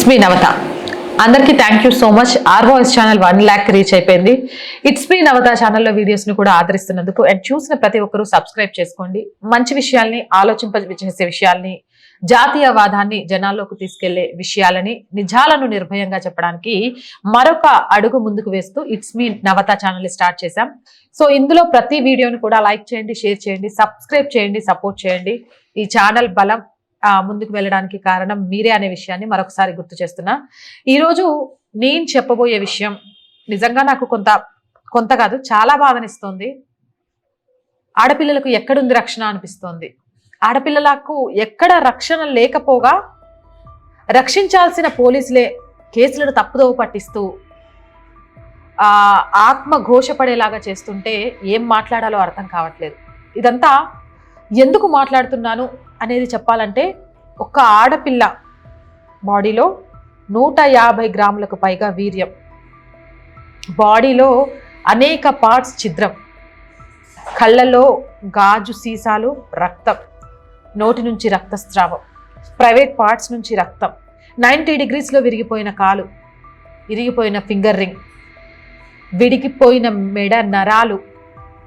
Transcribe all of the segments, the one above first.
It's me నవత అందరికీ thank you so much our voice channel one lakh reach అయిపోయింది. It's me నవత ఛానల్లో వీడియోస్ని కూడా ఆదరిస్తున్నందుకు అండ్ చూసిన ప్రతి ఒక్కరూ సబ్స్క్రైబ్ చేసుకోండి. మంచి విషయాల్ని ఆలోచింపజేసే విషయాల్ని జాతీయవాదాన్ని జనాల్లోకి తీసుకెళ్ళే విషయాలని నిజాలను నిర్భయంగా చెప్పడానికి మరొక అడుగు ముందుకు వేస్తూ it's me Navatha channel start చేశాం. సో ఇందులో ప్రతి వీడియోని కూడా లైక్ చేయండి షేర్ చేయండి సబ్స్క్రైబ్ చేయండి సపోర్ట్ చేయండి. ఈ ఛానల్ బలం ముందుకు వెళ్ళడానికి కారణం మీరే అనే విషయాన్ని మరొకసారి గుర్తు చేస్తున్నా. ఈరోజు నేను చెప్పబోయే విషయం నిజంగా నాకు కొంత కొంత కాదు చాలా బాధనిస్తోంది ఆడపిల్లలకు ఎక్కడుంది రక్షణ అనిపిస్తోంది. ఆడపిల్లలకు ఎక్కడ రక్షణ లేకపోగా రక్షించాల్సిన పోలీసులే కేసులను తప్పుదోవ పట్టిస్తూ ఆత్మ ఘోషపడేలాగా చేస్తుంటే ఏం మాట్లాడాలో అర్థం కావట్లేదు. ఇదంతా ఎందుకు మాట్లాడుతున్నాను అనేది చెప్పాలంటే ఒక ఆడపిల్ల బాడీలో నూట యాభై గ్రాములకు పైగా వీర్యం. బాడీలో అనేక పార్ట్స్ ఛిద్రం. కళ్ళలో గాజు సీసాలు రక్తం. నోటి నుంచి రక్తస్రావం. ప్రైవేట్ పార్ట్స్ నుంచి రక్తం. నైంటీ డిగ్రీస్లో విరిగిపోయిన కాలు. విరిగిపోయిన ఫింగర్ రింగ్. విడిగిపోయిన మెడ నరాలు.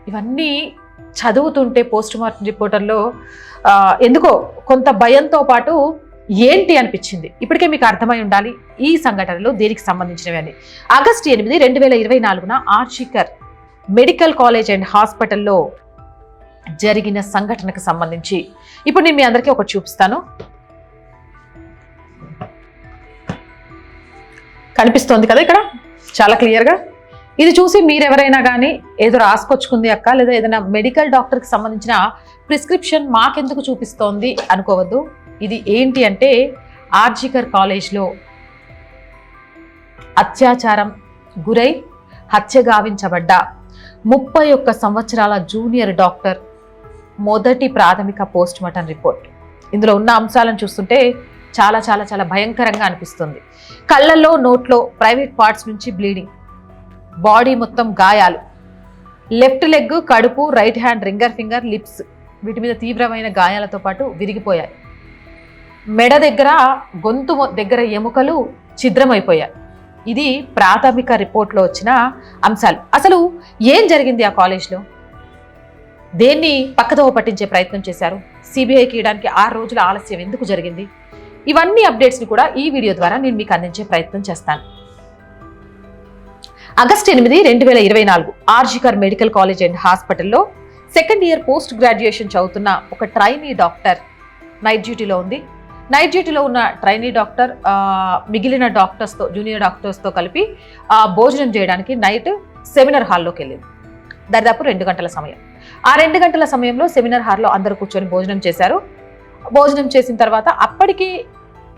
ఇవన్నీ చదువుతుంటే పోస్ట్ మార్టం రిపోర్టర్లో ఎందుకో కొంత భయంతో పాటు ఏంటి అనిపించింది? ఇప్పటికే మీకు అర్థమై ఉండాలి ఈ సంఘటనలు దీనికి సంబంధించినవి అని. ఆగస్టు ఎనిమిది రెండు వేల ఇరవై నాలుగున ఆర్షికర్ మెడికల్ కాలేజ్ అండ్ హాస్పిటల్లో జరిగిన సంఘటనకు సంబంధించి. ఇప్పుడు నేను మీ అందరికీ ఒకటి చూపిస్తాను. కనిపిస్తోంది కదా ఇక్కడ? చాలా క్లియర్గా? ఇది చూసి మీరెవరైనా కానీ ఏదో రాసుకొచ్చుకుంది అక్క లేదా ఏదైనా మెడికల్ డాక్టర్కి సంబంధించిన ప్రిస్క్రిప్షన్ మాకెందుకు చూపిస్తోంది అనుకోవద్దు. ఇది ఏంటి అంటే ఆర్జికర్ కాలేజ్లో అత్యాచారం గురై హత్య గావించబడ్డ ముప్పై ఒక్క సంవత్సరాల జూనియర్ డాక్టర్ మొదటి ప్రాథమిక పోస్ట్ మార్టం రిపోర్ట్ ఇందులో ఉన్న అంశాలను చూస్తుంటే చాలా చాలా చాలా భయంకరంగా అనిపిస్తుంది. కళ్ళల్లో నోట్లో ప్రైవేట్ పార్ట్స్ నుంచి బ్లీడింగ్ బాడీ మొత్తం గాయాలు. లెఫ్ట్ లెగ్ కడుపు right hand ringer finger lips వీటి మీద తీవ్రమైన గాయాలతో పాటు విరిగిపోయాయి. మెడ దగ్గర గొంతు దగ్గర ఎముకలు ఛిద్రమైపోయాయి. ఇది ప్రాథమిక రిపోర్ట్లో వచ్చిన అంశాలు. అసలు ఏం జరిగింది ఆ కాలేజ్లో? దేన్ని పక్కదోవ పట్టించే ప్రయత్నం చేశారు? సిబిఐకి ఇవ్వడానికి ఆరు రోజుల ఆలస్యం ఎందుకు జరిగింది? ఇవన్నీ అప్డేట్స్ని కూడా ఈ వీడియో ద్వారా నేను మీకు అందించే ప్రయత్నం చేస్తాను. ఆగస్టు ఎనిమిది రెండు వేల ఇరవై నాలుగు ఆర్జికర్ మెడికల్ కాలేజ్ అండ్ హాస్పిటల్లో సెకండ్ ఇయర్ పోస్ట్ గ్రాడ్యుయేషన్ చదువుతున్న ఒక ట్రైనీ డాక్టర్ నైట్ డ్యూటీలో ఉంది. నైట్ డ్యూటీలో ఉన్న ట్రైనీ డాక్టర్ మిగిలిన డాక్టర్స్తో జూనియర్ డాక్టర్స్తో కలిపి ఆ, భోజనం చేయడానికి నైట్ సెమినార్ హాల్లోకి వెళ్ళింది. దాదాపు రెండు గంటల సమయం. ఆ రెండు గంటల సమయంలో సెమినార్ హాల్లో అందరూ కూర్చొని భోజనం చేశారు. భోజనం చేసిన తర్వాత అప్పటికి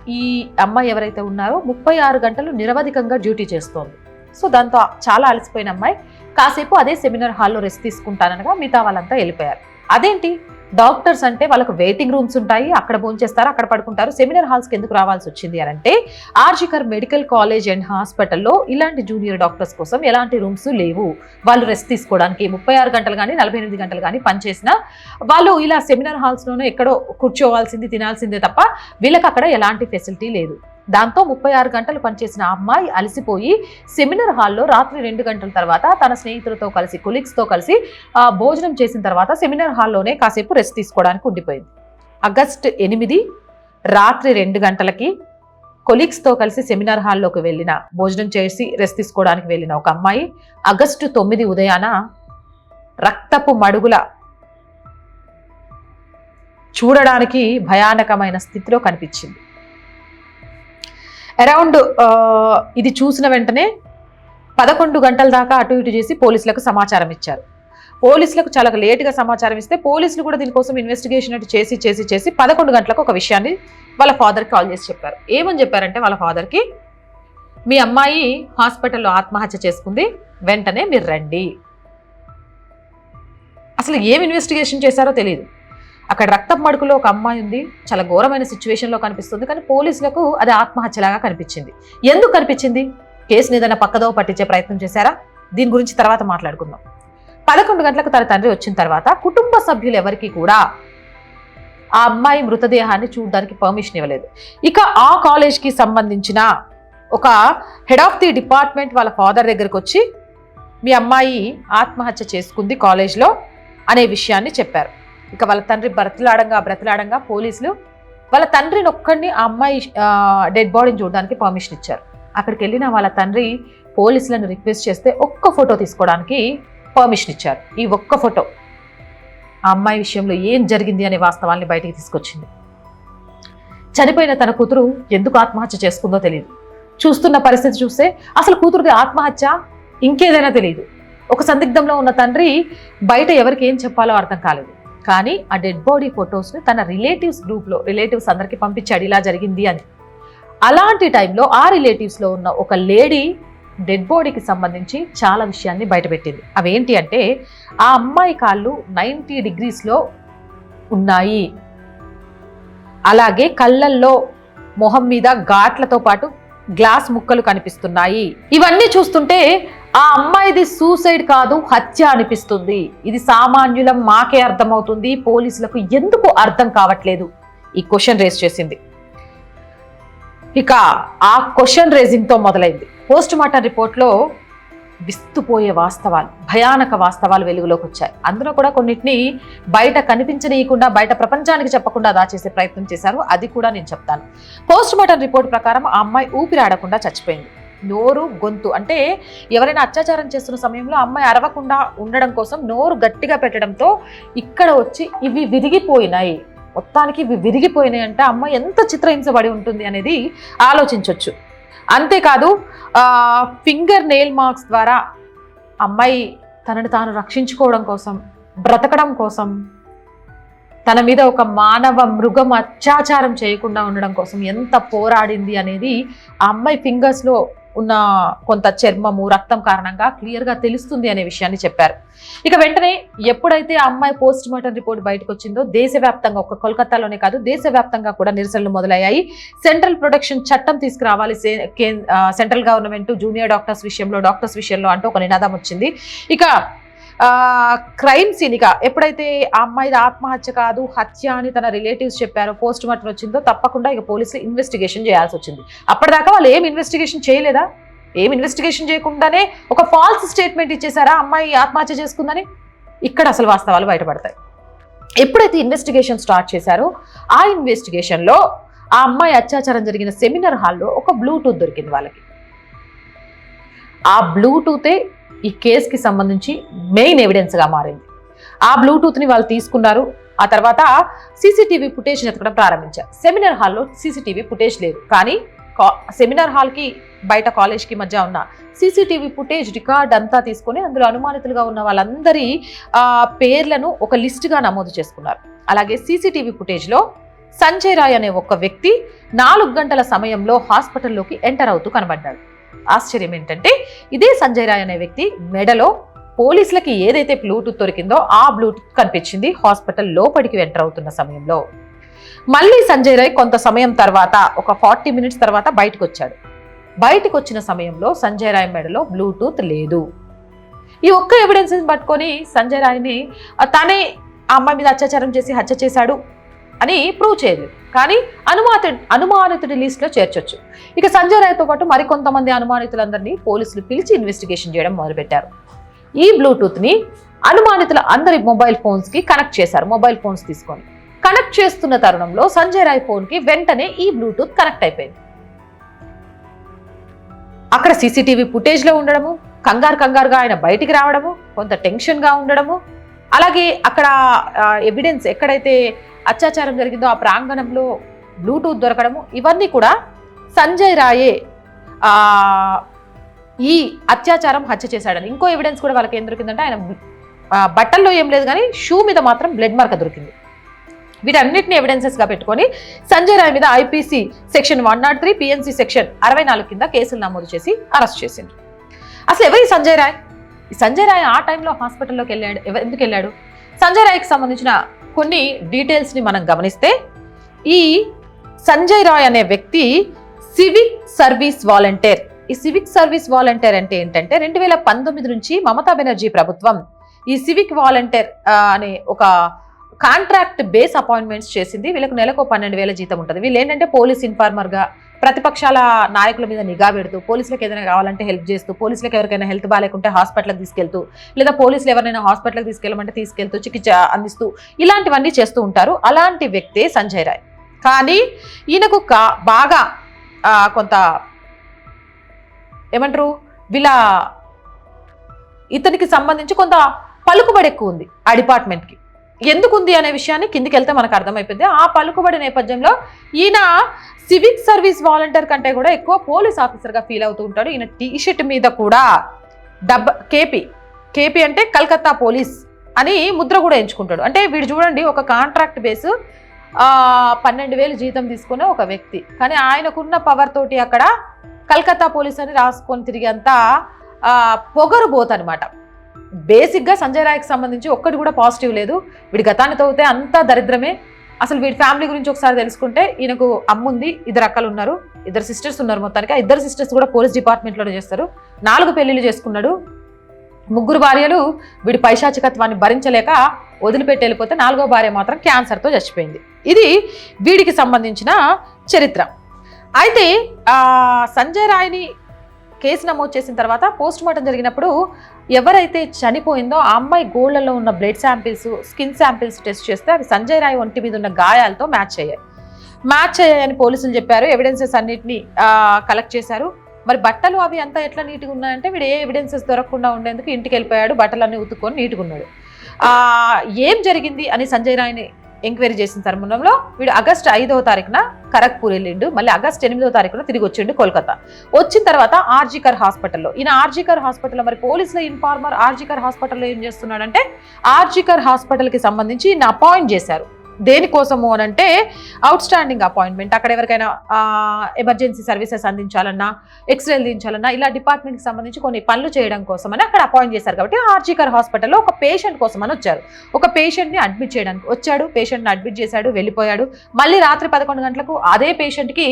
ఈ అమ్మాయి ఎవరైతే ఉన్నారో ముప్పై ఆరు గంటలు నిరవధికంగా డ్యూటీ చేస్తోంది. సో దాంతో చాలా అలసిపోయిన అమ్మాయి కాసేపు అదే సెమినార్ హాల్లో రెస్ట్ తీసుకుంటాననగా మిగతా వాళ్ళంతా వెళ్ళిపోయారు. అదేంటి? డాక్టర్స్ అంటే వాళ్ళకు వెయిటింగ్ రూమ్స్ ఉంటాయి అక్కడ భోంచేస్తారు అక్కడ పడుకుంటారు. సెమినార్ హాల్స్కి ఎందుకు రావాల్సి వచ్చింది అని అంటే ఆర్జికర్ మెడికల్ కాలేజ్ అండ్ హాస్పిటల్లో ఇలాంటి జూనియర్ డాక్టర్స్ కోసం ఎలాంటి రూమ్స్ లేవు. వాళ్ళు రెస్ట్ తీసుకోవడానికి ముప్పై ఆరు గంటలు కానీ నలభై ఎనిమిది గంటలు కానీ పనిచేసిన వాళ్ళు ఇలా సెమినార్ హాల్స్లోనే ఎక్కడో కూర్చోవాల్సింది తినాల్సిందే తప్ప వీళ్ళకి అక్కడ ఎలాంటి ఫెసిలిటీ లేదు. దాంతో ముప్పై ఆరు గంటలు పనిచేసిన అమ్మాయి అలసిపోయి సెమినార్ హాల్లో రాత్రి రెండు గంటల తర్వాత తన స్నేహితులతో కలిసి కొలీగ్స్తో కలిసి ఆ, భోజనం చేసిన తర్వాత సెమినార్ హాల్లోనే కాసేపు రెస్ట్ తీసుకోవడానికి ఉండిపోయింది. ఆగస్ట్ ఎనిమిది రాత్రి రెండు గంటలకి కొలీగ్స్తో కలిసి సెమినార్ హాల్లోకి వెళ్ళిన భోజనం చేసి రెస్ట్ తీసుకోవడానికి వెళ్ళిన ఒక అమ్మాయి ఆగస్టు తొమ్మిది ఉదయాన రక్తపు మడుగుల చూడడానికి భయానకమైన స్థితిలో కనిపించింది. అరౌండ్ ఇది చూసిన వెంటనే పదకొండు గంటల దాకా అటు ఇటు చేసి పోలీసులకు సమాచారం ఇచ్చారు. పోలీసులకు చాలా లేటుగా సమాచారం ఇస్తే పోలీసులు కూడా దీనికోసం ఇన్వెస్టిగేషన్ అటు చేసి చేసి చేసి పదకొండు గంటలకు ఒక విషయాన్ని వాళ్ళ ఫాదర్కి కాల్ చేసి చెప్పారు. ఏమని చెప్పారంటే వాళ్ళ ఫాదర్కి మీ అమ్మాయి హాస్పిటల్లో ఆత్మహత్య చేసుకుంది వెంటనే మీరు రండి. అసలు ఏం ఇన్వెస్టిగేషన్ చేశారో తెలియదు అక్కడ రక్తపు మడుకులో ఒక అమ్మాయి ఉంది. చాలా ఘోరమైన సిచ్యువేషన్లో కనిపిస్తుంది. కానీ పోలీసులకు అది ఆత్మహత్యలాగా కనిపించింది. ఎందుకు కనిపించింది? కేసుని ఏదైనా పక్కదో పట్టించే ప్రయత్నం చేశారా? దీని గురించి తర్వాత మాట్లాడుకుందాం. పదకొండు గంటలకు తన తండ్రి వచ్చిన తర్వాత కుటుంబ సభ్యులు ఎవరికి కూడా ఆ అమ్మాయి మృతదేహాన్ని చూడడానికి పర్మిషన్ ఇవ్వలేదు. ఇక ఆ కాలేజ్కి సంబంధించిన ఒక హెడ్ ఆఫ్ ది డిపార్ట్మెంట్ వాళ్ళ ఫాదర్ దగ్గరికి వచ్చి మీ అమ్మాయి ఆత్మహత్య చేసుకుంది కాలేజ్లో అనే విషయాన్ని చెప్పారు. ఇక వాళ్ళ తండ్రి బ్రతిలాడంగా బ్రతిలాడంగా పోలీసులు వాళ్ళ తండ్రిని ఒక్కడిని ఆ అమ్మాయి డెడ్ బాడీని చూడడానికి పర్మిషన్ ఇచ్చారు. అక్కడికి వెళ్ళిన వాళ్ళ తండ్రి పోలీసులను రిక్వెస్ట్ చేస్తే ఒక్క ఫోటో తీసుకోవడానికి పర్మిషన్ ఇచ్చారు. ఈ ఒక్క ఫోటో ఆ అమ్మాయి విషయంలో ఏం జరిగింది అనే వాస్తవాన్ని బయటికి తీసుకొచ్చింది. చనిపోయిన తన కూతురు ఎందుకు ఆత్మహత్య చేసుకుందో తెలియదు చూస్తున్న పరిస్థితి చూస్తే అసలు కూతురుది ఆత్మహత్య ఇంకేదైనా తెలియదు ఒక సందిగ్ధంలో ఉన్న తండ్రి బయట ఎవరికి ఏం చెప్పాలో అర్థం కాలేదు. కానీ ఆ డెడ్ బాడీ ఫొటోస్ని తన రిలేటివ్స్ గ్రూప్లో రిలేటివ్స్ అందరికీ పంపించాడు ఇలా జరిగింది అని. అలాంటి టైంలో ఆ రిలేటివ్స్లో ఉన్న ఒక లేడీ డెడ్ బాడీకి సంబంధించి చాలా విషయాన్ని బయటపెట్టింది. అవేంటి అంటే ఆ అమ్మాయి కాళ్ళు నైంటీ డిగ్రీస్లో ఉన్నాయి. అలాగే కళ్ళల్లో మొహం మీద ఘాట్లతో పాటు గ్లాస్ ముక్కలు కనిపిస్తున్నాయి. ఇవన్నీ చూస్తుంటే ఆ అమ్మాయిది సూసైడ్ కాదు హత్య అనిపిస్తుంది. ఇది సామాన్యులం మాకే అర్థమవుతుంది. పోలీసులకు ఎందుకు అర్థం కావట్లేదు? ఈ క్వశ్చన్ రేస్ చేసింది. ఇక ఆ క్వశ్చన్ రేజింగ్తో మొదలైంది. పోస్ట్ మార్టం రిపోర్ట్లో విస్తుపోయే వాస్తవాలు భయానక వాస్తవాలు వెలుగులోకి వచ్చాయి. అందులో కూడా కొన్నిటిని బయట కనిపించనీయకుండా బయట ప్రపంచానికి చెప్పకుండా దాచేసే ప్రయత్నం చేశారు. అది కూడా నేను చెప్తాను. పోస్ట్ మార్టం రిపోర్ట్ ప్రకారం ఆ అమ్మాయి ఊపిరాడకుండా చచ్చిపోయింది. నోరు గొంతు. అంటే ఎవరైనా అత్యాచారం చేస్తున్న సమయంలో అమ్మాయి అరవకుండా ఉండడం కోసం నోరు గట్టిగా పెట్టడంతో ఇక్కడ వచ్చి ఇవి విరిగిపోయినాయి. మొత్తానికి ఇవి విరిగిపోయినాయి అంటే అమ్మాయి ఎంత చిత్రహింసబడి ఉంటుంది అనేది ఆలోచించవచ్చు అంతేకాదు ఫింగర్ నెయిల్ మార్క్స్ ద్వారా అమ్మాయి తనని తాను రక్షించుకోవడం కోసం బ్రతకడం కోసం తన మీద ఒక మానవ మృగం అత్యాచారం చేయకుండా ఉండడం కోసం ఎంత పోరాడింది అనేది ఆ అమ్మాయి ఫింగర్స్లో ఉన్న కొంత చర్మము రక్తం కారణంగా క్లియర్గా తెలుస్తుంది అనే విషయాన్ని చెప్పారు. ఇక వెంటనే ఎప్పుడైతే అమ్మాయి పోస్ట్ మార్టం రిపోర్ట్ బయటకు వచ్చిందో దేశవ్యాప్తంగా ఒక కోల్కతాలోనే కాదు దేశవ్యాప్తంగా కూడా నిరసనలు మొదలయ్యాయి. సెంట్రల్ ప్రొటెక్షన్ చట్టం తీసుకురావాలి సెంట్రల్ గవర్నమెంట్ జూనియర్ డాక్టర్స్ విషయంలో డాక్టర్స్ విషయంలో అంటూ ఒక నినాదం వచ్చింది. ఇక క్రైమ్ సీన్ ఇక ఎప్పుడైతే ఆ అమ్మాయిది ఆత్మహత్య కాదు హత్య అని తన రిలేటివ్స్ చెప్పారో పోస్ట్ మార్టం వచ్చిందో తప్పకుండా ఇక పోలీసులు ఇన్వెస్టిగేషన్ చేయాల్సి వచ్చింది. అప్పటిదాకా వాళ్ళు ఏం ఇన్వెస్టిగేషన్ చేయలేదా? ఏం ఇన్వెస్టిగేషన్ చేయకుండానే ఒక ఫాల్స్ స్టేట్మెంట్ ఇచ్చేసారా అమ్మాయి ఆత్మహత్య చేసుకుందని? ఇక్కడ అసలు వాస్తవాలు బయటపడతాయి. ఎప్పుడైతే ఇన్వెస్టిగేషన్ స్టార్ట్ చేశారో ఆ ఇన్వెస్టిగేషన్లో ఆ అమ్మాయి అత్యాచారం జరిగిన సెమినార్ హాల్లో ఒక బ్లూటూత్ దొరికింది వాళ్ళకి. ఆ బ్లూటూతే ఈ కేసుకి సంబంధించి మెయిన్ ఎవిడెన్స్గా మారింది. ఆ బ్లూటూత్ని వాళ్ళు తీసుకున్నారు. ఆ తర్వాత సీసీటీవీ ఫుటేజ్ వెతకడం ప్రారంభించారు. సెమినార్ హాల్లో సీసీటీవీ ఫుటేజ్ లేదు. కానీ కా- సెమినార్ హాల్కి బయట కాలేజ్కి మధ్య ఉన్న సీసీటీవీ ఫుటేజ్ రికార్డ్ అంతా తీసుకొని అందులో అనుమానితులుగా ఉన్న వాళ్ళందరి పేర్లను ఒక లిస్టుగా నమోదు చేసుకున్నారు. అలాగే సీసీటీవీ ఫుటేజ్లో సంజయ్ రాయ్ అనే ఒక వ్యక్తి నాలుగు గంటల సమయంలో హాస్పిటల్లోకి ఎంటర్ అవుతూ కనబడ్డాడు. ఆశ్చర్యం ఏంటంటే ఇదే సంజయ్ రాయ్ అనే వ్యక్తి మెడలో పోలీసులకి ఏదైతే బ్లూటూత్ దొరికిందో ఆ బ్లూటూత్ కనిపించింది హాస్పిటల్ లోపలికి ఎంటర్ అవుతున్న సమయంలో. మళ్ళీ సంజయ్ రాయ్ కొంత సమయం తర్వాత ఒక ఫార్టీ మినిట్స్ తర్వాత బయటకు వచ్చాడు బయటకు వచ్చిన సమయంలో సంజయ్ రాయ్ మెడలో బ్లూటూత్ లేదు. ఈ ఒక్క ఎవిడెన్స్ని పట్టుకొని సంజయ్ రాయ్ని తనే తానే ఆ అమ్మాయి మీద అత్యాచారం చేసి హత్య చేశాడు. అని ప్రూవ్ చేయలేదు. కానీ అనుమాత అనుమానితుడి లిస్ట్లో చేర్చొచ్చు. ఇక సంజయ్ రాయ్తో పాటు మరికొంతమంది అనుమానితులందరినీ పోలీసులు పిలిచి ఇన్వెస్టిగేషన్ చేయడం మొదలుపెట్టారు. ఈ బ్లూటూత్ని అనుమానితుల అందరి మొబైల్ ఫోన్స్కి కనెక్ట్ చేశారు. మొబైల్ ఫోన్స్ తీసుకొని. కనెక్ట్ చేస్తున్న తరుణంలో సంజయ్ రాయ్ ఫోన్కి వెంటనే ఈ బ్లూటూత్ కనెక్ట్ అయిపోయింది. అక్కడ సీసీటీవీ ఫుటేజ్లో ఉండడము కంగారు కంగారుగా ఆయన బయటికి రావడము కొంత టెన్షన్గా ఉండడము అలాగే అక్కడ ఎవిడెన్స్ ఎక్కడైతే అత్యాచారం జరిగిందో ఆ ప్రాంగణంలో బ్లూటూత్ దొరకడము ఇవన్నీ కూడా సంజయ్ రాయే ఈ అత్యాచారం హత్య చేశాడని. ఇంకో ఎవిడెన్స్ కూడా వాళ్ళకి ఏం దొరికిందంటే ఆయన బట్టల్లో ఏం లేదు కానీ షూ మీద మాత్రం బ్లడ్ మార్క్ దొరికింది. వీటన్నిటిని ఎవిడెన్సెస్గా పెట్టుకొని సంజయ్ రాయ్ మీద IPC section one not three PNC section అరవై నాలుగు కింద కేసులు నమోదు చేసి అరెస్ట్ చేసింది అసలు ఎవరి సంజయ్ రాయ్? సంజయ్ రాయ్ ఆ టైంలో హాస్పిటల్లోకి వెళ్ళాడు. ఎందుకు వెళ్ళాడు? సంజయ్ రాయ్కి సంబంధించిన కొన్ని డీటెయిల్స్ని మనం గమనిస్తే ఈ సంజయ్ రాయ్ అనే వ్యక్తి సివిక్ సర్వీస్ వాలంటీర్. ఈ సివిక్ సర్వీస్ వాలంటీర్ అంటే ఏంటంటే రెండు వేల పంతొమ్మిది నుంచి మమతా బెనర్జీ ప్రభుత్వం ఈ సివిక్ వాలంటీర్ అనే ఒక కాంట్రాక్ట్ బేస్ అపాయింట్మెంట్స్ చేసింది. వీళ్ళకు నెలకు పన్నెండు వేల జీతం ఉంటుంది. వీళ్ళు ఏంటంటే పోలీస్ ఇన్ఫార్మర్గా ప్రతిపక్షాల నాయకుల మీద నిఘా పెడుతూ పోలీసులకు ఏదైనా కావాలంటే హెల్ప్ చేస్తూ పోలీసులకు ఎవరికైనా హెల్త్ బాగాలేకుంటే హాస్పిటల్కి తీసుకెళ్తూ లేదా పోలీసులు ఎవరైనా హాస్పిటల్కి తీసుకెళ్ళమంటే తీసుకెళ్తూ చికిత్స అందిస్తూ ఇలాంటివన్నీ చేస్తూ ఉంటారు. అలాంటి వ్యక్తే సంజయ్ రాయ్. కానీ ఈయనకు కా బాగా కొంత ఏమంటారు? వీళ్ళ ఇతనికి సంబంధించి కొంత పలుకుబడి ఎక్కువ ఉంది ఆ డిపార్ట్మెంట్కి ఎందుకు ఉంది అనే విషయాన్ని కిందికి వెళ్తే మనకు అర్థమైపోయింది ఆ పలుకుబడి నేపథ్యంలో ఈయన సివిక్ సర్వీస్ వాలంటీర్ కంటే కూడా ఎక్కువ పోలీస్ ఆఫీసర్గా ఫీల్ అవుతూ ఉంటాడు. ఈయన టీ షర్ట్ మీద కూడా డబ్బ కేపీ కేపీ అంటే కలకత్తా పోలీస్ అని ముద్ర కూడా ఎంచుకుంటాడు. అంటే వీడు చూడండి ఒక కాంట్రాక్ట్ బేస్ పన్నెండు వేలు జీతం తీసుకునే ఒక వ్యక్తి. కానీ ఆయనకున్న పవర్ తోటి అక్కడ కలకత్తా పోలీస్ అని రాసుకొని తిరిగేంత ఆ, పొగరు పోతనమాట బేసిక్గా సంజయ్ రాయ్కి సంబంధించి ఒక్కటి కూడా పాజిటివ్ లేదు. వీడి గతాన్ని తవ్వితే అంతా దరిద్రమే. అసలు వీడి ఫ్యామిలీ గురించి ఒకసారి తెలుసుకుంటే ఈయనకు అమ్ముంది ఇద్దరు అక్కలు ఉన్నారు ఇద్దరు సిస్టర్స్ ఉన్నారు మొత్తానికి. ఆ ఇద్దరు సిస్టర్స్ కూడా పోలీస్ డిపార్ట్మెంట్లోనే చేస్తారు. నాలుగు పెళ్ళిళ్ళు చేసుకున్నాడు. ముగ్గురు భార్యలు వీడి పైశాచికత్వాన్ని భరించలేక వదిలిపెట్టి వెళ్ళిపోతే నాలుగో భార్య మాత్రం క్యాన్సర్తో చచ్చిపోయింది. ఇది వీడికి సంబంధించిన చరిత్ర. అయితే సంజయ్ రాయ్ని కేసు నమోదు చేసిన తర్వాత పోస్ట్ మార్టం జరిగినప్పుడు ఎవరైతే చనిపోయిందో ఆ అమ్మాయి గోళ్ళలో ఉన్న blood samples skin samples test చేస్తే అవి సంజయ్ రాయ్ ఒంటి మీద ఉన్న గాయాలతో మ్యాచ్ అయ్యాయి. మ్యాచ్ అయ్యాయని పోలీసులు చెప్పారు. ఎవిడెన్సెస్ అన్నిటిని కలెక్ట్ చేశారు. మరి బట్టలు అవి అంతా ఎట్లా నీట్గా ఉన్నాయంటే వీడు ఏ ఎవిడెన్సెస్ దొరకకుండా ఉండేందుకు ఇంటికి వెళ్ళిపోయాడు. బట్టలన్నీ ఉతుక్కొని నీట్గా ఉన్నాడు. ఏం జరిగింది అని సంజయ్ రాయ్ని ఎంక్వైరీ చేసిన తరుణంలో వీడు ఆగస్ట్ ఐదవ తారీఖున ఖరగ్పూర్ వెళ్ళిండు. మళ్ళీ ఆగస్ట్ ఎనిమిదవ తారీఖున తిరిగి వచ్చిండు కోల్కతా. వచ్చిన తర్వాత ఆర్జికర్ హాస్పిటల్లో. ఈయన ఆర్జికర్ హాస్పిటల్లో మరి పోలీసుల ఇన్ఫార్మర్ ఆర్జికర్ హాస్పిటల్లో ఏం చేస్తున్నాడంటే ఆర్జికర్ హాస్పిటల్కి సంబంధించి ఈయన అపాయింట్ చేశారు. దేనికోసము అని అంటే అవుట్ స్టాండింగ్ అపాయింట్మెంట్ అక్కడ ఎవరికైనా ఎమర్జెన్సీ సర్వీసెస్ అందించాలన్నా ఎక్స్రేలు దించాలన్నా ఇలా డిపార్ట్మెంట్కి సంబంధించి కొన్ని పనులు చేయడం కోసం అని అక్కడ అపాయింట్ చేశారు కాబట్టి ఆర్జికర్ హాస్పిటల్లో ఒక పేషెంట్ కోసం అని వచ్చారు. ఒక పేషెంట్ని అడ్మిట్ చేయడానికి వచ్చాడు పేషెంట్ని అడ్మిట్ చేశాడు వెళ్ళిపోయాడు. మళ్ళీ రాత్రి పదకొండు గంటలకు అదే పేషెంట్కి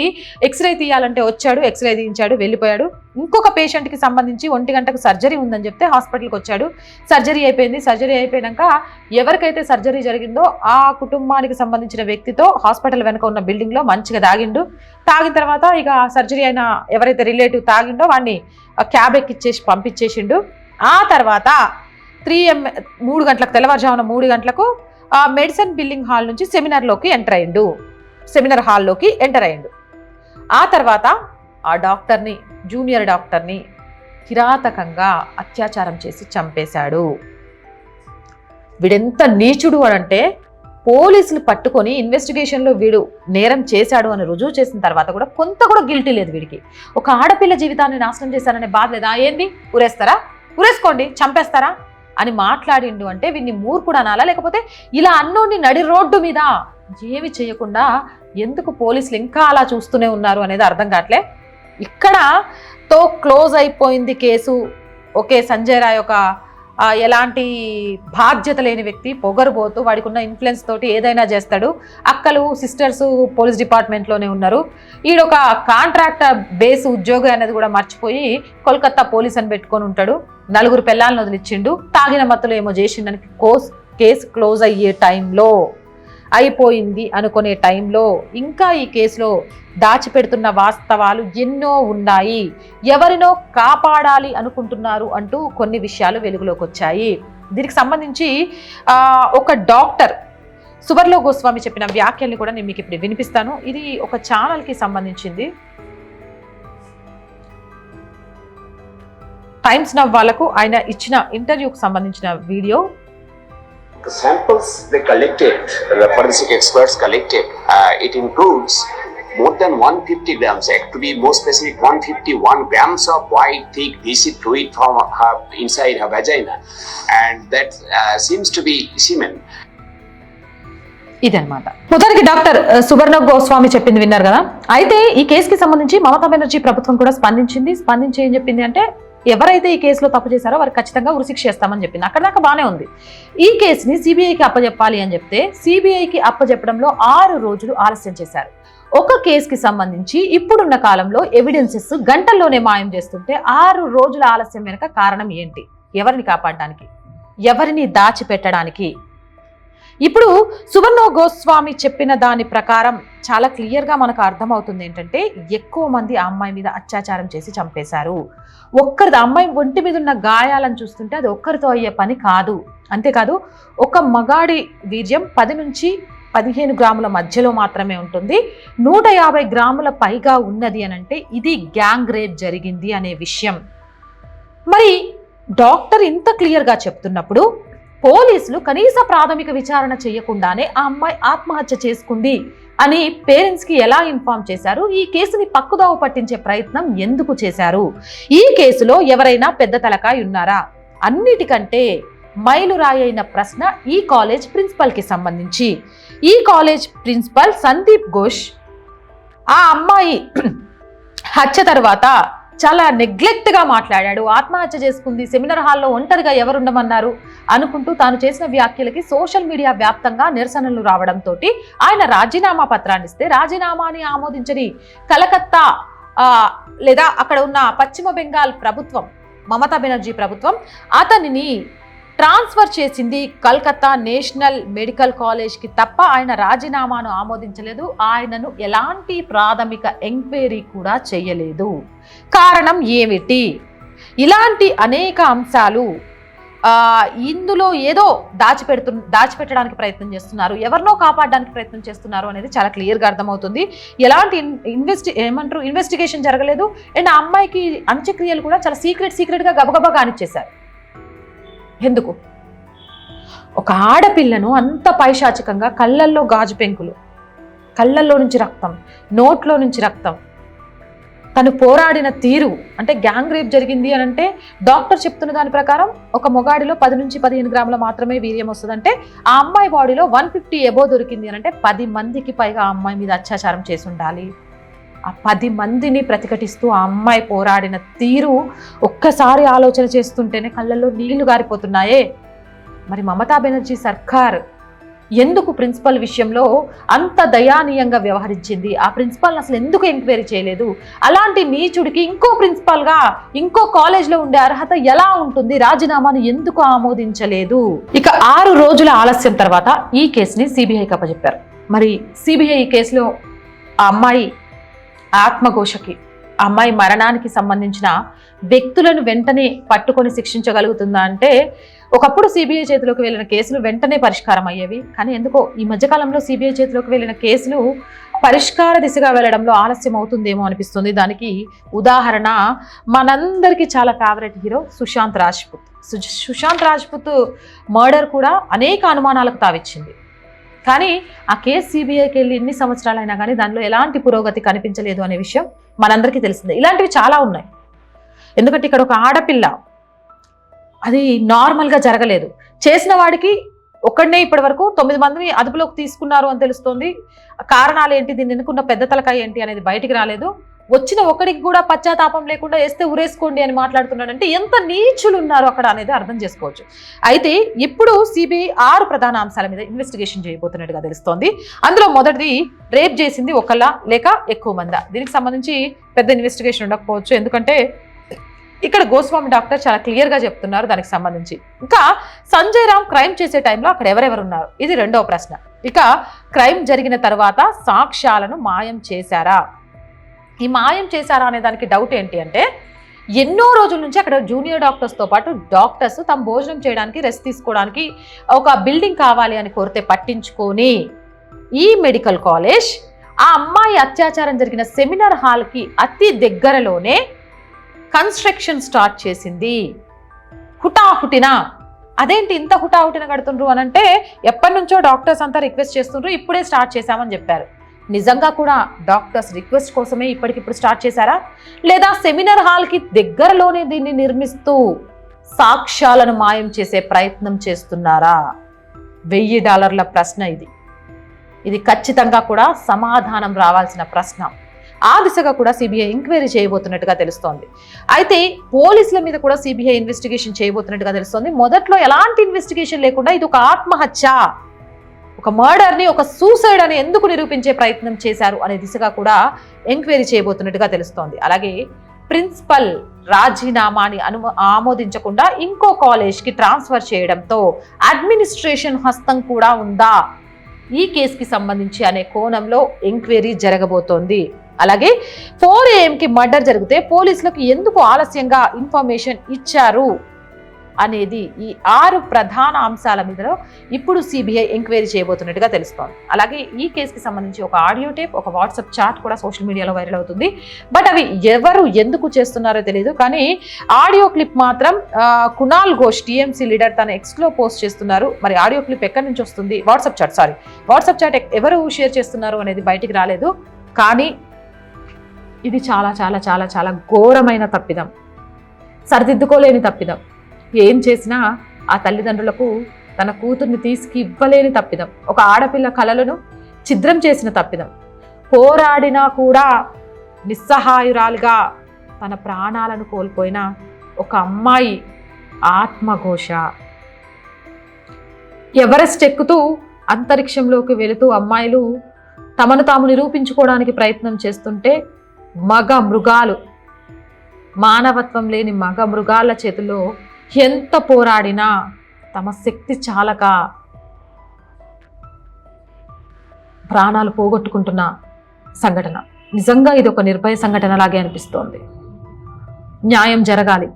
ఎక్స్రే తీయాలంటే వచ్చాడు ఎక్స్రే తీయించాడు వెళ్ళిపోయాడు. ఇంకొక పేషెంట్కి సంబంధించి ఒంటి గంటకు సర్జరీ ఉందని చెప్తే హాస్పిటల్కి వచ్చాడు. సర్జరీ అయిపోయింది. సర్జరీ అయిపోయాక ఎవరికైతే సర్జరీ జరిగిందో ఆ కుటుంబ కుటుంబానికి సంబంధించిన వ్యక్తితో హాస్పిటల్ వెనక ఉన్న బిల్డింగ్లో మంచిగా తాగిండు. తాగిన తర్వాత ఇక సర్జరీ అయిన ఎవరైతే రిలేటివ్ తాగిండో వాడిని క్యాబ్ ఎక్కిచ్చేసి పంపించేసిండు. ఆ తర్వాత త్రీ ఎం మూడు గంటలకు తెల్లవారుజామున మూడు గంటలకు మెడిసిన్ బిల్డింగ్ హాల్ నుంచి సెమినార్లోకి ఎంటర్ అయ్యిండు సెమినార్ హాల్లోకి ఎంటర్ అయ్యిండు ఆ తర్వాత ఆ డాక్టర్ని జూనియర్ డాక్టర్ని కిరాతకంగా అత్యాచారం చేసి చంపేశాడు. వీడెంత నీచుడు అని అంటే పోలీసులు పట్టుకొని ఇన్వెస్టిగేషన్లో వీడు నేరం చేశాడు అని రుజువు చేసిన తర్వాత కూడా కొంత కూడా గిల్టీ లేదు వీడికి. ఒక ఆడపిల్ల జీవితాన్ని నాశనం చేశారనే బాధ లేదా? ఏంది? ఉరేస్తారా? ఉరేసుకోండి చంపేస్తారా? అని మాట్లాడిండు అంటే వీడిని మూర్ఖుడు అనాలా లేకపోతే ఇలా అన్నోని నడి రోడ్డు మీద ఏమి చేయకుండా ఎందుకు పోలీసులు ఇంకా అలా చూస్తూనే ఉన్నారు అనేది అర్థం కావట్లే. ఇక్కడ తో క్లోజ్ అయిపోయింది కేసు. ఓకే సంజయ్ రాయ్ ఒక ఎలాంటి బాధ్యత లేని వ్యక్తి పొగరుబోతూ వాడికి ఉన్న ఇన్ఫ్లుయెన్స్ తోటి ఏదైనా చేస్తాడు. అక్కలు సిస్టర్స్ పోలీస్ డిపార్ట్మెంట్లోనే ఉన్నారు. ఈడొక కాంట్రాక్టర్ బేస్ ఉద్యోగి అనేది కూడా మర్చిపోయి కోల్కత్తా పోలీస్ అని పెట్టుకొని ఉంటాడు. నలుగురు పిల్లల్ని వదిలిచ్చిండు. తాగిన మత్తులో ఏమో చేసిండని కోస్ కేసు క్లోజ్ అయ్యే టైంలో అయిపోయింది అనుకునే టైంలో ఇంకా ఈ కేసులో దాచిపెడుతున్న వాస్తవాలు ఎన్నో ఉన్నాయి. ఎవరినో కాపాడాలి అనుకుంటున్నారు అంటూ కొన్ని విషయాలు వెలుగులోకి వచ్చాయి. దీనికి సంబంధించి ఒక డాక్టర్ సువర్లో గోస్వామి చెప్పిన వ్యాఖ్యల్ని కూడా నేను మీకు ఇప్పుడు వినిపిస్తాను. ఇది ఒక ఛానల్కి సంబంధించింది. టైమ్స్ నవ్ వాళ్ళకు ఆయన ఇచ్చిన ఇంటర్వ్యూకి సంబంధించిన video. The samples they collected, the forensic experts collected, uh, it includes more than 150 grams, eh, to be more specific, 151 grams of white, thick, viscid fluid from her inside her vagina, and that uh, seems to be semen. ఇదన్నమాట మొత్తానికి doctor సువర్ణ గోస్వామి చెప్పింది విన్నారు కదా అయితే ఈ కేసుకి సంబంధించి మమతా బెనర్జీ ప్రభుత్వం కూడా స్పందించింది స్పందించి ఏం చెప్పింది అంటే ఎవరైతే ఈ కేసులో తప్పు చేశారో వారికి ఖచ్చితంగా ఉరిశిక్ష చేస్తామని చెప్పింది. అక్కడ దాకా బాగానే ఉంది. ఈ కేసుని సిబిఐకి అప్పజెప్పాలి అని చెప్తే సిబిఐకి అప్పజెప్పడంలో ఆరు రోజులు ఆలస్యం చేశారు. ఒక కేసుకి సంబంధించి ఇప్పుడున్న కాలంలో ఎవిడెన్సెస్ గంటల్లోనే మాయం చేస్తుంటే ఆరు రోజుల ఆలస్యం వెనుక కారణం ఏంటి? ఎవరిని కాపాడడానికి? ఎవరిని దాచిపెట్టడానికి? ఇప్పుడు సువర్ణ గోస్వామి చెప్పిన దాని ప్రకారం చాలా క్లియర్గా మనకు అర్థమవుతుంది ఏంటంటే ఎక్కువ మంది ఆ అమ్మాయి మీద అత్యాచారం చేసి చంపేశారు. ఒక్కరిది అమ్మాయి ఒంటి మీద ఉన్న గాయాలను చూస్తుంటే అది ఒక్కరితో అయ్యే పని కాదు. అంతేకాదు ఒక మగాడి వీర్యం పది నుంచి పదిహేను గ్రాముల మధ్యలో మాత్రమే ఉంటుంది. నూట యాభై గ్రాముల పైగా ఉన్నది అని అంటే ఇది గ్యాంగ్ రేప్ జరిగింది అనే విషయం. మరి డాక్టర్ ఇంత క్లియర్గా చెప్తున్నప్పుడు పోలీసులు కనీస ప్రాథమిక విచారణ చేయకుండానే ఆ అమ్మాయి ఆత్మహత్య చేసుకుంది అని పేరెంట్స్కి ఎలా ఇన్ఫార్మ్ చేశారు? ఈ కేసుని పక్కుదావ పట్టించే ప్రయత్నం ఎందుకు చేశారు? ఈ కేసులో ఎవరైనా పెద్ద తలకాయ ఉన్నారా? అన్నిటికంటే మైలురాయి అయిన ప్రశ్న ఈ కాలేజ్ ప్రిన్సిపల్కి సంబంధించి. ఈ కాలేజ్ ప్రిన్సిపల్ సందీప్ ఘోష్ ఆ అమ్మాయి హత్య తర్వాత చాలా నెగ్లెక్ట్గా మాట్లాడాడు. ఆత్మహత్య చేసుకుంది. సెమినార్ హాల్లో ఒంటరిగా ఎవరుండమన్నారు? అనుకుంటూ తాను చేసిన వ్యాఖ్యలకి సోషల్ మీడియా వ్యాప్తంగా నిరసనలు రావడంతో ఆయన రాజీనామా పత్రాన్ని ఇస్తే రాజీనామాని ఆమోదించని కలకత్తా లేదా అక్కడ ఉన్న పశ్చిమ బెంగాల్ ప్రభుత్వం మమతా బెనర్జీ ప్రభుత్వం అతనిని ట్రాన్స్ఫర్ చేసింది కల్కత్తా నేషనల్ మెడికల్ కాలేజ్కి తప్ప ఆయన రాజీనామాను ఆమోదించలేదు. ఆయనను ఎలాంటి ప్రాథమిక ఎంక్వైరీ కూడా చేయలేదు. కారణం ఏమిటి? ఇలాంటి అనేక అంశాలు ఇందులో ఏదో దాచిపెడుతు దాచిపెట్టడానికి ప్రయత్నం చేస్తున్నారు. ఎవరినో కాపాడడానికి ప్రయత్నం చేస్తున్నారు అనేది చాలా క్లియర్గా అర్థమవుతుంది. ఎలాంటి ఇన్వెస్టి ఏమంటారు? ఇన్వెస్టిగేషన్ జరగలేదు. అండ్ ఆ అమ్మాయికి అంత్యక్రియలు కూడా చాలా సీక్రెట్ సీక్రెట్గా గబగబా కానిచ్చేశారు. ఎందుకు? ఒక ఆడపిల్లను అంత పైశాచికంగా కళ్ళల్లో గాజు పెంకులు కళ్ళల్లో నుంచి రక్తం నోట్లో నుంచి రక్తం. తను పోరాడిన తీరు అంటే గ్యాంగ్ రేప్ జరిగింది అని అంటే డాక్టర్ చెప్తున్న దాని ప్రకారం ఒక మొగాడిలో పది నుంచి పదిహేను గ్రాముల మాత్రమే వీర్యం వస్తుందంటే ఆ అమ్మాయి బాడీలో వన్ ఫిఫ్టీ ఎబో దొరికింది అని అంటే పది మందికి పైగా ఆ అమ్మాయి మీద అత్యాచారం చేసి ఉండాలి. ఆ పది మందిని ప్రతిఘటిస్తూ ఆ అమ్మాయి పోరాడిన తీరు ఒక్కసారి ఆలోచన చేస్తుంటేనే కళ్ళల్లో నీళ్ళు గారిపోతున్నాయే. మరి మమతా బెనర్జీ సర్కార్ ఎందుకు ప్రిన్సిపల్ విషయంలో అంత దయానీయంగా వ్యవహరించింది? ఆ ప్రిన్సిపాల్ని అసలు ఎందుకు ఎంక్వైరీ చేయలేదు? అలాంటి నీచుడికి ఇంకో ప్రిన్సిపాల్గా ఇంకో కాలేజ్లో ఉండే అర్హత ఎలా ఉంటుంది? రాజీనామాను ఎందుకు ఆమోదించలేదు? ఇక ఆరు రోజుల ఆలస్యం తర్వాత ఈ కేసుని సిబిఐకి అప్పచెప్పారు. మరి సిబిఐ ఈ కేసులో ఆ అమ్మాయి ఆత్మఘోషకి అమ్మాయి మరణానికి సంబంధించిన వ్యక్తులను వెంటనే పట్టుకొని శిక్షించగలుగుతుందా అంటే ఒకప్పుడు సిబిఐ చేతిలోకి వెళ్ళిన కేసులు వెంటనే పరిష్కారం అయ్యేవి. కానీ ఎందుకో ఈ మధ్యకాలంలో సిబిఐ చేతిలోకి వెళ్ళిన కేసులు పరిష్కార దిశగా వెళ్ళడంలో ఆలస్యం అవుతుందేమో అనిపిస్తుంది. దానికి ఉదాహరణ మనందరికీ చాలా ఫేవరెట్ హీరో సుశాంత్ రాజ్పుత్. సు- సుశాంత్ రాజ్పుత్ మర్డర్ కూడా అనేక అనుమానాలకు తావిచ్చింది. కానీ ఆ కేసు సిబిఐకి వెళ్ళి ఎన్ని సంవత్సరాలైనా కానీ దానిలో ఎలాంటి పురోగతి కనిపించలేదు అనే విషయం మనందరికీ తెలిసిందే. ఇలాంటివి చాలా ఉన్నాయి. ఎందుకంటే ఇక్కడ ఒక ఆడపిల్ల అది నార్మల్గా జరగలేదు. చేసిన వాడికి ఒక్కడనే ఇప్పటి వరకు తొమ్మిది మందిని అదుపులోకి తీసుకున్నారు అని తెలుస్తోంది. కారణాలు ఏంటి? దీన్ని ఎన్నుకున్న పెద్ద తలకాయ ఏంటి అనేది బయటికి రాలేదు. వచ్చిన ఒకడికి కూడా పశ్చాత్తాపం లేకుండా వేస్తే ఉరేసుకోండి అని మాట్లాడుతున్నాడంటే ఎంత నీచులు ఉన్నారు అక్కడ అనేది అర్థం చేసుకోవచ్చు. అయితే ఇప్పుడు సిబిఐ ఆరు ప్రధాన అంశాల మీద ఇన్వెస్టిగేషన్ చేయబోతున్నట్టుగా తెలుస్తోంది. అందులో మొదటిది రేప్ చేసింది ఒకళ్ళ లేక ఎక్కువ మందా. దీనికి సంబంధించి పెద్ద ఇన్వెస్టిగేషన్ ఉండకపోవచ్చు. ఎందుకంటే ఇక్కడ గోస్వామి డాక్టర్ చాలా క్లియర్గా చెప్తున్నారు దానికి సంబంధించి. ఇంకా సంజయ్ రామ్ క్రైమ్ చేసే టైంలో అక్కడ ఎవరెవరు ఉన్నారు? ఇది రెండవ ప్రశ్న. ఇక క్రైమ్ జరిగిన తర్వాత సాక్ష్యాలను మాయం చేశారా? ఈ మాయం చేశారా అనే దానికి డౌట్ ఏంటి అంటే ఎన్నో రోజుల నుంచి అక్కడ జూనియర్ డాక్టర్స్తో పాటు డాక్టర్స్ తమ భోజనం చేయడానికి రెస్ట్ తీసుకోవడానికి ఒక బిల్డింగ్ కావాలి అని కోరితే పట్టించుకొని ఈ మెడికల్ కాలేజ్ ఆ అమ్మాయి అత్యాచారం జరిగిన సెమినార్ హాల్కి అతి దగ్గరలోనే కన్స్ట్రక్షన్ స్టార్ట్ చేసింది. హుటాహుటిన. అదేంటి ఇంత హుటాహుటిన కడుతుండ్రు అని అంటే ఎప్పటి నుంచో డాక్టర్స్ అంతా రిక్వెస్ట్ చేస్తుండ్రు ఇప్పుడే స్టార్ట్ చేశామని చెప్పారు. నిజంగా కూడా డాక్టర్స్ రిక్వెస్ట్ కోసమే ఇప్పటికిప్పుడు స్టార్ట్ చేశారా? లేదా సెమినార్ హాల్కి దగ్గరలోనే దీన్ని నిర్మిస్తూ సాక్ష్యాలను మాయం చేసే ప్రయత్నం చేస్తున్నారా? వెయ్యి డాలర్ల ప్రశ్న ఇది. ఇది ఖచ్చితంగా కూడా సమాధానం రావాల్సిన ప్రశ్న. ఆ దిశగా కూడా సిబిఐ ఎంక్వైరీ చేయబోతున్నట్టుగా తెలుస్తోంది. అయితే పోలీసుల మీద కూడా సిబిఐ ఇన్వెస్టిగేషన్ చేయబోతున్నట్టుగా తెలుస్తోంది. మొదట్లో ఎలాంటి ఇన్వెస్టిగేషన్ లేకుండా ఇది ఒక ఆత్మహత్య. ఒక మర్డర్ని ఒక సూసైడ్ అని ఎందుకు నిరూపించే ప్రయత్నం చేశారు అనే దిశగా కూడా ఎంక్వైరీ చేయబోతున్నట్టుగా తెలుస్తోంది. అలాగే ప్రిన్సిపల్ రాజీనామాని అను ఆమోదించకుండా ఇంకో కాలేజ్కి ట్రాన్స్ఫర్ చేయడంతో అడ్మినిస్ట్రేషన్ హస్తం కూడా ఉందా? ఈ కేసుకి సంబంధించి అనే కోణంలో ఎంక్వైరీ జరగబోతోంది. అలాగే ఫోర్ ఏఎంకి మర్డర్ జరిగితే పోలీసులకు ఎందుకు ఆలస్యంగా ఇన్ఫర్మేషన్ ఇచ్చారు? అనేది ఈ ఆరు ప్రధాన అంశాల మీదలో ఇప్పుడు సిబిఐ ఎంక్వైరీ చేయబోతున్నట్టుగా తెలుస్తోంది. అలాగే ఈ కేసుకి సంబంధించి ఒక ఆడియో టేప్ ఒక వాట్సాప్ చాట్ కూడా సోషల్ మీడియాలో వైరల్ అవుతుంది. బట్ అవి ఎవరు ఎందుకు చేస్తున్నారో తెలియదు కానీ ఆడియో క్లిప్ మాత్రం కునాల్ ఘోష్ టీఎంసీ లీడర్ తన ఎక్స్లో పోస్ట్ చేస్తున్నారు. మరి ఆడియో క్లిప్ ఎక్కడి నుంచి వస్తుంది? WhatsApp chat sorry. WhatsApp chat ఎవరు షేర్ చేస్తున్నారు అనేది బయటికి రాలేదు. కానీ ఇది చాలా చాలా చాలా చాలా ఘోరమైన తప్పిదం. సరిదిద్దుకోలేని తప్పిదం. ఏం చేసినా ఆ తల్లిదండ్రులకు తన కూతుర్ని తీసుకు ఇవ్వలేని తప్పిదం. ఒక ఆడపిల్ల కలలను ఛిద్రం చేసిన తప్పిదం. పోరాడినా కూడా నిస్సహాయురాలుగా తన ప్రాణాలను కోల్పోయిన ఒక అమ్మాయి ఆత్మఘోష. ఎవరెస్ట్ ఎక్కుతూ అంతరిక్షంలోకి వెళుతూ అమ్మాయిలు తమను తాము నిరూపించుకోవడానికి ప్రయత్నం చేస్తుంటే మగ మృగాలు. మానవత్వం లేని మగ మృగాల చేతిలో ఎంత పోరాడినా తమ శక్తి చాలక ప్రాణాలు పోగొట్టుకుంటున్న సంఘటన. నిజంగా ఇది ఒక నిర్భయ సంఘటన లాగే అనిపిస్తోంది. న్యాయం జరగాలి.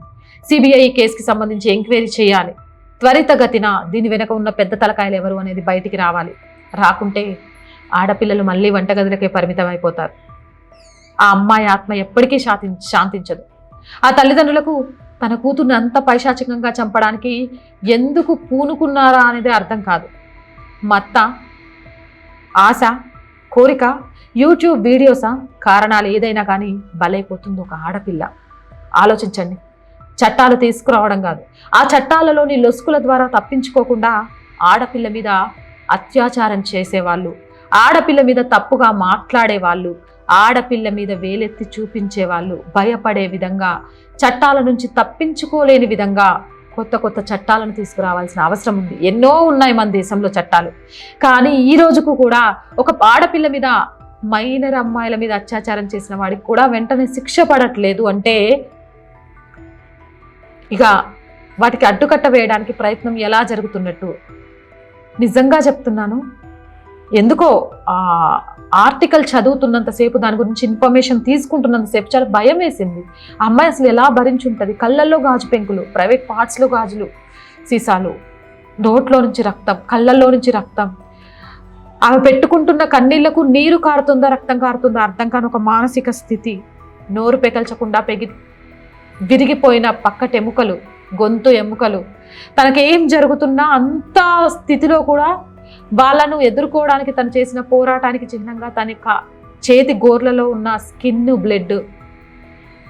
సిబిఐ కేసుకి సంబంధించి ఎంక్వైరీ చేయాలి. త్వరితగతిన దీని వెనక ఉన్న పెద్ద తలకాయలు ఎవరు అనేది బయటికి రావాలి. రాకుంటే ఆడపిల్లలు మళ్ళీ వంటగదులకే పరిమితం అయిపోతారు ఆ అమ్మాయి ఆత్మ ఎప్పటికీ శాంతి శాంతించదు. ఆ తల్లిదండ్రులకు తన కూతుర్ని అంత పైశాచికంగా చంపడానికి ఎందుకు పూనుకున్నారా అనేది అర్థం కాదు. మత్త ఆశ కోరిక యూట్యూబ్ వీడియోసా కారణాలు ఏదైనా కానీ బలైపోతుంది ఒక ఆడపిల్ల. ఆలోచించండి. చట్టాలు తీసుకురావడం కాదు. ఆ చట్టాలలోని లొసుకుల ద్వారా తప్పించుకోకుండా ఆడపిల్ల మీద అత్యాచారం చేసేవాళ్ళు. ఆడపిల్ల మీద తప్పుగా మాట్లాడే వాళ్ళు ఆడపిల్ల మీద వేలెత్తి చూపించే వాళ్ళు భయపడే విధంగా చట్టాల నుంచి తప్పించుకోలేని విధంగా కొత్త కొత్త చట్టాలను తీసుకురావాల్సిన అవసరం ఉంది. ఎన్నో ఉన్నాయి మన దేశంలో చట్టాలు. కానీ ఈ రోజుకు కూడా ఒక ఆడపిల్ల మీద మైనర్ అమ్మాయిల మీద అత్యాచారం చేసిన వాడికి కూడా వెంటనే శిక్ష పడట్లేదు అంటే ఇక వాటికి అడ్డుకట్ట వేయడానికి ప్రయత్నం ఎలా జరుగుతున్నట్టు? నిజంగా చెప్తున్నాను ఎందుకో ఆ ఆర్టికల్ చదువుతున్నంతసేపు దాని గురించి ఇన్ఫర్మేషన్ తీసుకుంటున్నంతసేపు చాలా భయం వేసింది. అమ్మాయి అసలు ఎలా భరించుంటుంది? కళ్ళల్లో గాజు పెంకులు ప్రైవేట్ పార్ట్స్లో గాజులు సీసాలు నోట్లో నుంచి రక్తం కళ్ళల్లో నుంచి రక్తం. ఆమె పెట్టుకుంటున్న కన్నీళ్ళకు నీరు కారుతుందా రక్తం కారుతుందా? అర్థం కాని ఒక మానసిక స్థితి. నోరు పెకల్చకుండా పెగి విరిగిపోయిన పక్కట ఎముకలు గొంతు ఎముకలు. తనకేం జరుగుతున్నా అంత స్థితిలో కూడా వాళ్ళను ఎదుర్కోవడానికి తను చేసిన పోరాటానికి చిహ్నంగా తన కా- చేతి గోర్లలో ఉన్న స్కిన్ బ్లడ్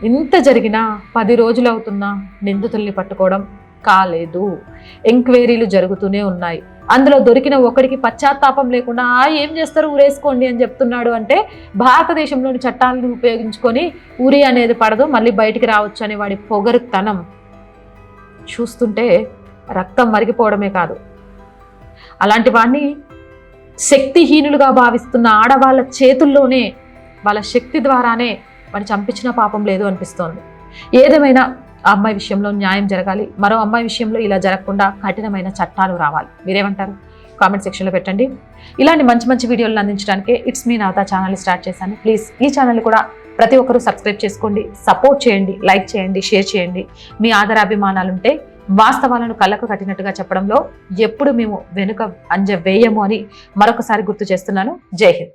ఇంత జరిగినా పది రోజులు అవుతున్నా నిందితుల్ని పట్టుకోవడం కాలేదు. ఎంక్వైరీలు జరుగుతూనే ఉన్నాయి. అందులో దొరికిన ఒకడికి పశ్చాత్తాపం లేకుండా "ఆ, ఏం చేస్తారు? ఊరేసుకోండి అని చెప్తున్నాడు అంటే భారతదేశంలోని చట్టాలను ఉపయోగించుకొని ఉరి అనేది పడదు మళ్ళీ బయటికి రావచ్చు అనే వాడి పొగరుతనం చూస్తుంటే రక్తం మరిగిపోవడమే కాదు. అలాంటి వాడిని శక్తిహీనులుగా భావిస్తున్న ఆడవాళ్ళ చేతుల్లోనే వాళ్ళ శక్తి ద్వారానే వాడిని చంపించిన పాపం లేదు అనిపిస్తోంది. ఏదేమైనా ఆ అమ్మాయి విషయంలో న్యాయం జరగాలి. మరో అమ్మాయి విషయంలో ఇలా జరగకుండా కఠినమైన చట్టాలు రావాలి. మీరేమంటారు? కామెంట్ సెక్షన్లో పెట్టండి. ఇలాంటి మంచి మంచి వీడియోలను అందించడానికి ఇట్స్ మీ నాతా ఛానల్ స్టార్ట్ చేశాను. ప్లీజ్ ఈ ఛానల్ కూడా ప్రతి ఒక్కరూ సబ్స్క్రైబ్ చేసుకోండి సపోర్ట్ చేయండి లైక్ చేయండి షేర్ చేయండి. మీ ఆదరాభిమానాలు ఉంటే వాస్తవాలను కళ్ళకు కట్టినట్టుగా చెప్పడంలో ఎప్పుడు మేము వెనుక అంజ వేయము అని మరొకసారి గుర్తు చేస్తున్నాను. జై హింద్.